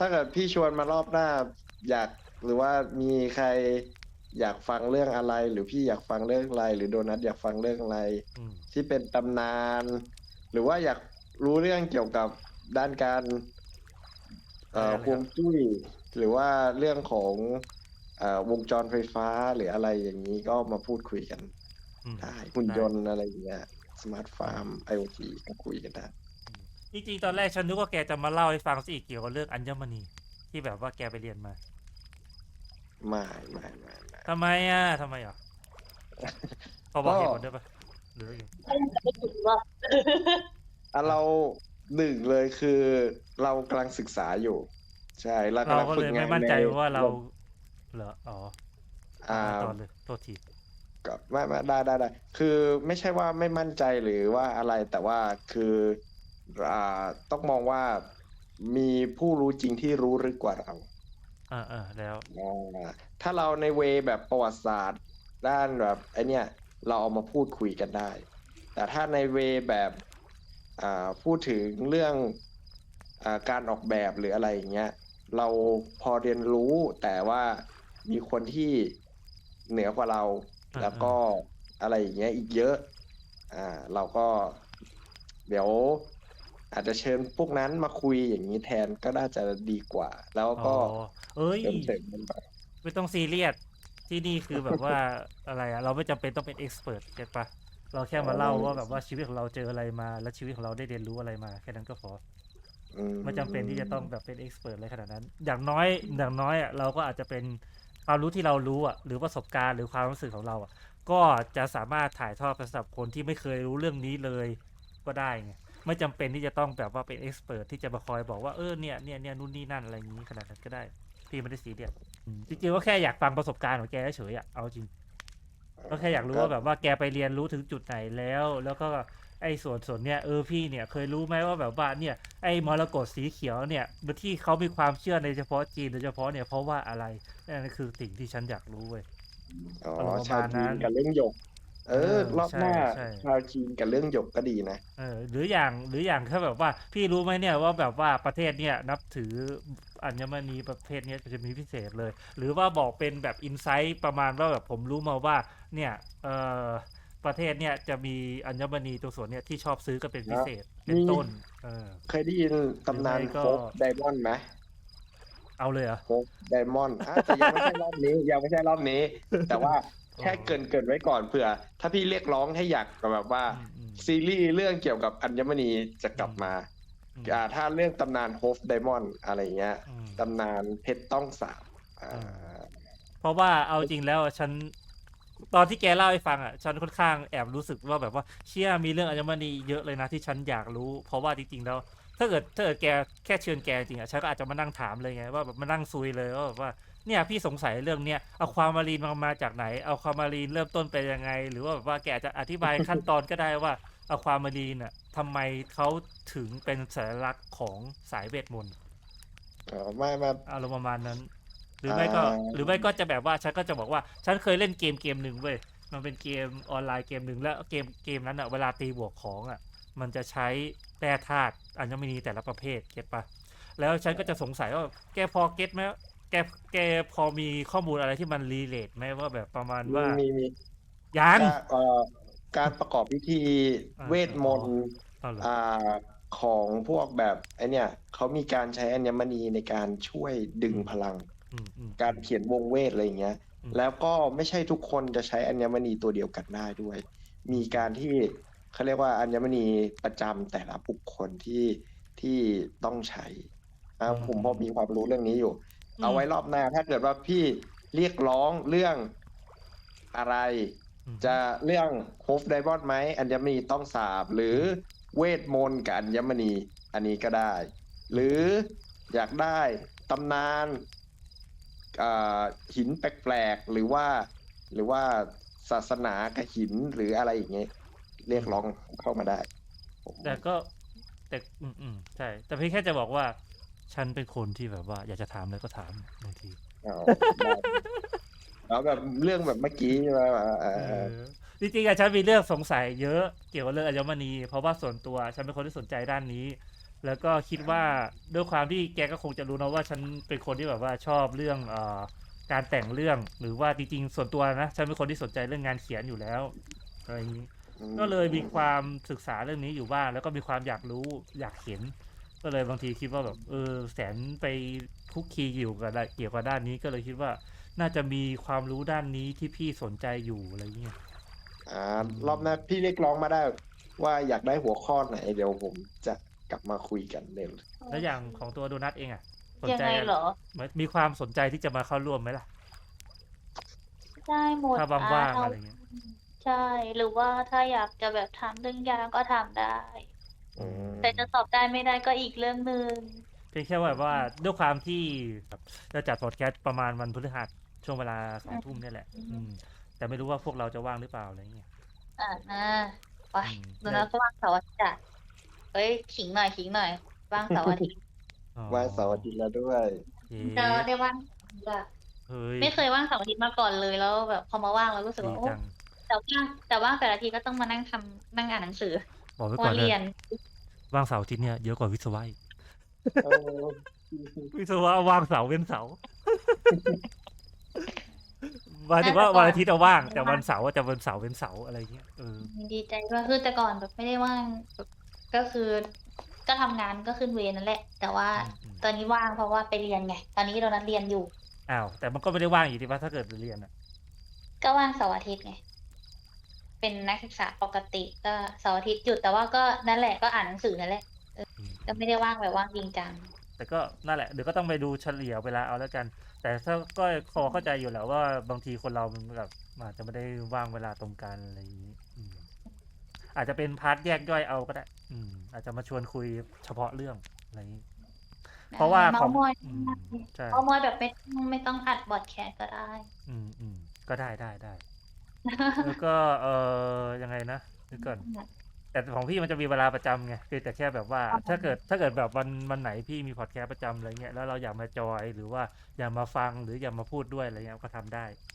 ถ้าเกิดพี่ชวนมารอบหน้า อยากหรือว่ามีใครอยากฟังเรื่องอะไร หรือพี่อยากฟังเรื่องอะไร หรือโดนัทอยากฟังเรื่องอะไร อืมที่เป็นตำนาน หรือว่าอยากรู้เรื่องเกี่ยวกับด้านการเอ่อฮวงจุ้ยหรือว่าเรื่องของเอ่อวงจรไฟฟ้าหรืออะไรอย่างนี้ก็มาพูดคุยกันอืม ได้หุ่นยนต์อะไรอย่างเงี้ยสมาร์ทฟาร์ม IoT ก็คุยกันได้ จริงๆตอนแรกฉันนึกว่าแกจะมาเล่าให้ฟังสิเกี่ยวกับเรื่องอัญมณีที่แบบว่าแกไปเรียนมาไม่ไม่ไม่ไม่ทำไมอะทำไมอะพอบอกเหตุผลได้ปะหรือยังไม่ถึงว่าอะเราหนึ่งเลยคือเรากำลังศึกษาอยู่ ใช่เราเรากำลังก็ฝึเลกยงาไม่นมั่นใจในว่าเราเหรออ๋ออ่า ตอนเลยโทษทีก็ไม่ไม่ได้ได้ได้คือไม่ใช่ว่าไม่มั่นใจหรือว่าอะไรแต่ว่าคืออ่า ต้องมองว่ามีผู้รู้จริงที่รู้ลึกกว่าเราอ่าอ่าแล้วอ่าถ้าเราในเวแบบประวัติศาสตร์ ด้านแบบไอเนี้ยเราเอามาพูดคุยกันได้ แต่ถ้าในเวแบบอ่าพูดถึงเรื่องอาการออกแบบหรืออะไรอย่างเงี้ยเราพอเรียนรู้แต่ว่ามีคนที่เหนือกว่าเราอ่าแล้วก็อะไรอย่างเงี้ยอีกเยอะ อ่า เราก็ เดี๋ยว อาจจะเชิญพวกนั้นมาคุยอย่างนี้แทนก็น่าจะดีกว่า แล้วก็อ๋อเอ้ยเสริมเสริมกันไปไม่ต้องซีเรียสที่นี่คือแบบว่าอะไรอะเราไม่จำเป็นต้องเป็นเอ็กซ์เพรสเก็ตปะเราแค่มาเล่าว่าแบบว่าชีวิตของเราเจออะไรมา และชีวิตของเราได้เรียนรู้อะไรมา แค่นั้นก็พออืไม่จำเป็นที่จะต้องแบบเป็นเอ็กซ์เพรสอะไรขนาดนั้น อย่างน้อยอย่างน้อยอะเราก็อาจจะเป็นความรู้ที่เรารู้อะหรือประสบการณ์หรือความรู้สึกของเราอะก็จะสามารถถ่ายทอดไปสำหรับคนที่ไม่เคยรู้เรื่องนี้เลยก็ได้ไง ไม่จำเป็นที่จะต้องแบบว่าเป็นเอ็กซ์เพรสที่จะมาคอยบอกว่าเออเนี่ยเนี่ยเนี่ยนู่นนี่นั่นอะไรอย่างนี้ขนาดนั้นก็ได้ พี่ไม่ได้ซีเรียสอืมจริงๆก็แค่อยากฟังประสบการณ์ของแกเฉยๆอะเอาจริง ก็แค่อยากรู้ว่าแบบว่าแกไปเรียนรู้ถึงจุดไหนแล้ว แล้วก็ไอ้ส่วนส่วนเนี้ยเออพี่เนี่ยเคยรู้ไหมว่าแบบว่าเนี่ยไอ้มรกตสีเขียวเนี่ยที่เขามีความเชื่อในเฉพาะจีนโดยเฉพาะเนี่ยเพราะว่าอะไรนั่นคือสิ่งที่ฉันอยากรู้เว้ยอ๋ออารมณ์ประชาวมาณจีนั้นนกับเรื่องหยก เออเออ รอบหน้าใช่ใช่ ชาวจีนกับเรื่องหยกก็ดีนะ เออหรืออย่างหรืออย่างแค่แบบว่า พี่รู้ไหมเนี่ยว่าแบบว่าประเทศเนี่ยนับถืออัญมณีประเภทเนี้ยจะมีพิเศษเลย หรือว่าบอกเป็นแบบอินไซต์ประมาณว่าแบบผมรู้มาว่าเนี่ยเออประเทศเนี่ยจะมีอัญมณีตัวส่วนเนี่ยที่ชอบซื้อกันเป็นพิเศษเป็นมีต้น เออ เคยได้ยินตำนานหรือไม่ก็ โฟกไดมอนด์ไหมเอาเลยเหรอ โฟกไดมอนด์อะแต่ยังไม่ใช่รอบนี้ ยังไม่ใช่รอบนี้ แต่ว่า แค่เกรินเกรินไว้ก่อนเผื่อ ถ้าพี่เรียกร้องให้อยากแบบว่าอืมอืมซีรีส์เรื่องเกี่ยวกับอัญมณีจะกลับมาอืมอ่าถ้าเรื่องตำนานโฮฟไดมอนด์อะไรเงี้ยอืมตำนานเพชรต้องสาบอ่าอ่าเพราะว่าเอาจริงแล้วฉันตอนที่แกเล่าให้ฟังอะฉันค่อนข้างแอบรู้สึกว่าแบบว่าเชื่อมีเรื่องอัญมณีเยอะเลยนะที่ฉันอยากรู้ เพราะว่าจริงๆแล้ว ถ้าเกิดถ้าเกิดแกแค่เชิญแกจริงอะฉันก็อาจจะมานั่งถามเลยไงว่าแบบมานั่งซุยเลยว่าแบบว่า เนี่ยพี่สงสัยเรื่องเนี้ยเอาความมารีนมามาจากไหน เอาความมารีนเริ่มต้นเป็นยังไง หรือว่าแบบว่าแกอาจจะอธิบายขั้นตอนก็ได้ว่าเอาความมารีนอะทำไมเขาถึงเป็นสัญลักษณ์ของสายเวทมนต์อ๋อไม่ไม่อารมณ์ประมาณนั้น หรือไม่ก็อ่าหรือไม่ก็จะแบบว่าฉันก็จะบอกว่าฉันเคยเล่นเกมเกมหนึ่งเว้ยมันเป็นเกมออนไลน์เกมหนึ่งแล้วเกมเกมนั้นอะเวลาตีบวกของอะมันจะใช้แร่ธาตุอัญมณีแต่ละประเภทเก็ตปะแล้วฉันก็จะสงสัยว่าแกพอเก็ตไหม แกแกพอมีข้อมูลอะไรที่มันรีเลทไหมว่าแบบประมาณว่ามีมียังการเอ่อการประกอบพิธีอ่าเวทมนต์เอาเหรออ่าของพวกแบบไอเนี่ยเขามีการใช้อัญมณีในการช่วยดึงพลังอืมอืมการเขียนวงเวทอะไรอย่างเงี้ยอืมแล้วก็ไม่ใช่ทุกคนจะใช้อัญมณีตัวเดียวกันได้ด้วย มีการที่เขาเรียกว่าอัญมณีประจำแต่ละบุคคลที่ที่ต้องใช้อ่าผมพอมีความรู้เรื่องนี้อยู่ เอาไว้รอบหน้า ถ้าเกิดว่าพี่เรียกร้องเรื่องอะไรอืมจะเรื่องโฮฟไดบอนไหมอัญมณีต้องสาบ หรือเวทมนต์กับอัญมณีอันนี้ก็ได้ หรืออยากได้ตำนานอ่าหินแปลกๆหรือว่า หรือว่าศาสนากับหินหรืออะไรอย่างเงี้ยเรียกร้องเข้ามาได้ผมแต่ก็แต่อืมอืมใช่ แต่พี่แค่จะบอกว่า ฉันเป็นคนที่แบบว่า อยากจะถามอะไรก็ถามบางทีเอาได้เอาแบบเรื่องแบบเมื่อกี้ใช่ไหมเออเออเออเออจริงๆอะฉันมีเรื่องสงสัยเยอะเกี่ยวกับเรื่องอัญมณี เพราะว่าส่วนตัวฉันเป็นคนที่สนใจด้านนี้ แล้วก็คิดว่าด้วยความที่แกก็คงจะรู้นะว่าฉันเป็นคนที่แบบว่าชอบเรื่องเอ่อการแต่งเรื่องหรือว่าจริงๆส่วนตัวนะฉันเป็นคนที่สนใจเรื่องงานเขียนอยู่แล้วอะไรอย่างนี้ก็เลยมีความศึกษาเรื่องนี้อยู่บ้างแล้วก็มีความอยากรู้อยากเห็น ก็เลยบางทีคิดว่าแบบเออแสนไปคุกคีอยู่กับด้านเกี่ยวกับด้านนี้ก็เลยคิดว่า น่าจะมีความรู้ด้านนี้ที่พี่สนใจอยู่อะไรเงี้ยอ่ารอบหน้าพี่เรียกร้องมาได้ว่าอยากได้หัวข้อไหนเดี๋ยวผมจะกลับมาคุยกันเร็วแล้วอย่างของตัวโดนัทเองอะสนยังใจไงเหรอ มีความสนใจที่จะมาเข้าร่วมไหมล่ะ ได้หมดถ้าว่างๆเอะไรเงี้ย ใช่ หรือว่าถ้าอยากจะแบบทำเรื่องยากก็ทำได้ อืมแต่จะตอบได้ไม่ได้ก็อีกเรื่องหนึ่งเพียงแค่ว่าแบบว่าด้วยความที่แบบจะจัดพอดแคสต์ประมาณวันพฤหัสช่วงเวลาสองทุ่มเนี่ยแหละ อืม แต่ไม่รู้ว่าพวกเราจะว่างหรือเปล่าอะไรเงี้ยอ่าอ่าไปอืมดูนะก็ว่างเสาร์อาทิตย์อะเฮ้ยขิงหน่อยขิงหน่อยว่างเสาร์อาทิตย์อ๋อว่าเสาร์อาทิตย์แล้วด้วยเย้เจอได้ว่างแบบเฮ้ยไม่เคยว่างเสาร์อาทิตย์มาก่อนเลยแล้วแบบพอมาว่างแล้วรู้สึกดีว่าโอ้จังแต่ว่างแต่ว่างแต่ละทีก็ต้องมานั่งทำนั่งอ่านหนังสือ บอกไว้เพราะก่อว่านเรียนะนว่างเสาร์อาทิตย์เนี่ยเยอะกว่าวิศวะอีกเออวิศวะว่างเสาร์เว้นเสาร์หมายถึงว่าวันอาทิตย์เอาว่างแต่วันเสาร์อะจะวันเสาร์เว้นเสาร์อะไรเงี้ยเออดีใจว่าคือแต่ก่อนแบบไม่ได้ว่างแบบก็คือ ก็ทำงานก็ขึ้นเวรนั่นแหละ แต่ว่าอืมตอนนี้ว่างเพราะว่าไปเรียนไง ตอนนี้เรานัดเรียนอยู่ อ้าวแต่มันก็ไม่ได้ว่างอยู่ดีว่าถ้าเกิดเรียนอะก็ว่างเสาร์อาทิตย์ไง เป็นนักศึกษาปกติก็เสาร์อาทิตย์หยุดแต่ว่าก็นั่นแหละก็อ่านหนังสือนั่นแหละเอออืมก็ไม่ได้ว่างแบบว่างจริงจังแต่ก็นั่นแหละเดี๋ยวก็ต้องไปดูเฉลี่ยเวลาเอาแล้วกัน แต่ถ้าก็พอเข้าใจอยู่แหล้วว่าบางทีคนเรามันแบบอาจจะไม่ได้ว่างเวลาตรงกันอะไรอย่างนี้อืมอาจจะเป็นพาร์ทแยกย่อยเอาก็ได้ อืม อาจจะมาชวนคุยเฉพาะเรื่องอะไรอย่างนี้ เพราะว่าของเมามอยอืมใช่เมามอยแบบไม่ไม่ต้องอัดบอดแคสต์ก็ได้ อืมอืมก็ได้ได้ได้ แล้วก็เออยังไงนะนึกก่อน แต่ของพี่มันจะมีเวลาประจำไงคือแต่แค่แบบว่าอ๋อถ้าเกิดถ้าเกิดแบบวันวันไหนพี่มีพอดแคสต์ประจำอะไรเงี้ยแล้วเราอยากมาจอยหรือว่าอยากมาฟังหรืออยากมาพูดด้วยอะไรเงี้ยก็ทำได้